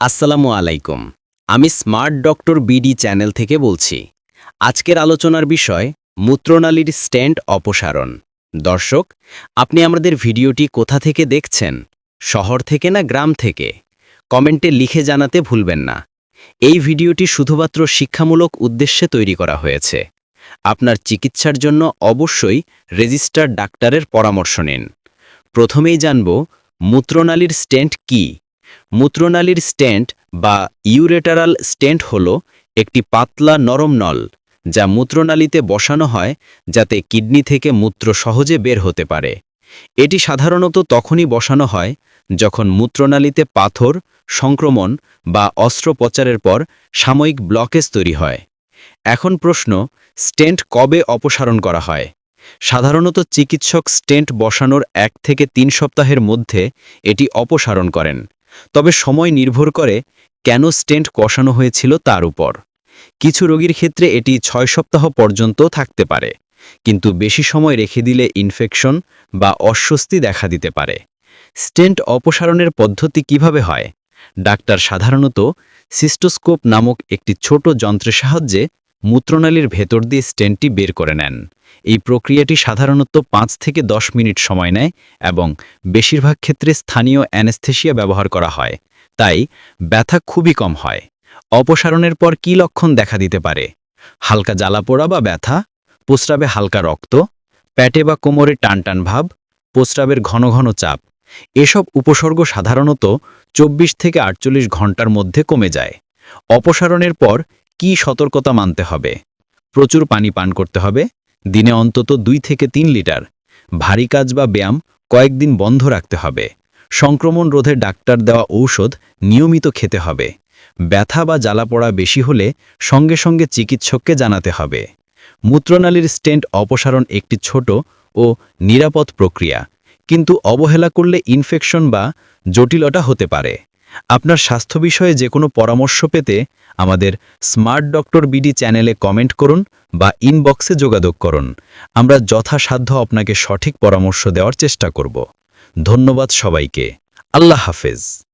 আসসালামু আলাইকুম। আমি স্মার্ট ডক্টর বিডি চ্যানেল থেকে বলছি। আজকের আলোচনার বিষয়, মূত্রনালীর স্ট্যান্ড অপসারণ। দর্শক, আপনি আমাদের ভিডিওটি কোথা থেকে দেখছেন? শহর থেকে না গ্রাম থেকে? কমেন্টে লিখে জানাতে ভুলবেন না। এই ভিডিওটি শুধুমাত্র শিক্ষামূলক উদ্দেশ্যে তৈরি করা হয়েছে। আপনার চিকিৎসার জন্য অবশ্যই রেজিস্টার ডাক্তারের পরামর্শ নিন। প্রথমেই জানব, মূত্রনালীর স্টেন্ট কী? মূত্রনালীর স্টেন্ট বা ইউরেটারাল স্টেন্ট হল একটি পাতলা নরম নল, যা মূত্রনালীতে বসানো হয় যাতে কিডনি থেকে মূত্র সহজে বের হতে পারে। এটি সাধারণত তখনই বসানো হয় যখন মূত্রনালীতে পাথর, সংক্রমণ বা অস্ত্রোপচারের পর সাময়িক ব্লকেজ তৈরি হয়। এখন প্রশ্ন, স্টেন্ট কবে অপসারণ করা হয়? সাধারণত চিকিৎসক স্টেন্ট বসানোর এক থেকে তিন সপ্তাহের মধ্যে এটি অপসারণ করেন। তবে সময় নির্ভর করে কেন স্টেন্ট কষানো হয়েছিল তার উপর। কিছু রোগীর ক্ষেত্রে এটি ছয় সপ্তাহ পর্যন্ত থাকতে পারে, কিন্তু বেশি সময় রেখে দিলে ইনফেকশন বা অস্বস্তি দেখা দিতে পারে। স্টেন্ট অপসারণের পদ্ধতি কীভাবে হয়? ডাক্তার সাধারণত সিস্টোস্কোপ নামক একটি ছোট যন্ত্রের সাহায্যে মূত্রনালীর ভেতর দিয়ে স্টেন্টটি বের করে নেন। এই প্রক্রিয়াটি সাধারণত পাঁচ থেকে দশ মিনিট সময় নেয় এবং বেশিরভাগ ক্ষেত্রে স্থানীয় অ্যানেস্থেশিয়া ব্যবহার করা হয়। তাই ব্যথা খুবই কম হয়। অপসারণের পর কী লক্ষণ দেখা দিতে পারে? হালকা জ্বালাপোড়া বা ব্যথা, প্রস্রাবে হালকা রক্ত প্যাটে বা কোমরে টানটান ভাব, প্রস্রাবের ঘন ঘন চাপ, এসব উপসর্গ সাধারণত চব্বিশ থেকে আটচল্লিশ ঘণ্টার মধ্যে কমে যায়। অপসারণের পর কি সতর্কতা মানতে হবে? প্রচুর পানি পান করতে হবে। দিনে অন্তত দুই থেকে তিন লিটার। ভারী কাজ বা ব্যায়াম কয়েকদিন বন্ধ রাখতে হবে। সংক্রমণ রোধে ডাক্তার দেওয়া ঔষধ নিয়মিত খেতে হবে। ব্যথা বা জ্বালাপড়া বেশি হলে সঙ্গে সঙ্গে চিকিৎসককে জানাতে হবে। মূত্রনালীর স্টেন্ট অপসারণ একটি ছোট ও নিরাপদ প্রক্রিয়া। কিন্তু অবহেলা করলে ইনফেকশন বা জটিলতা হতে পারে। আপনার স্বাস্থ্য বিষয়ে যে কোনো পরামর্শ পেতে আমাদের স্মার্ট ডক্টর বিডি চ্যানেলে কমেন্ট করুন বা ইনবক্সে যোগাযোগ করুন। আমরা যথাসাধ্য আপনাকে সঠিক পরামর্শ দেওয়ার চেষ্টা করব। ধন্যবাদ সবাইকে। আল্লাহ হাফেজ।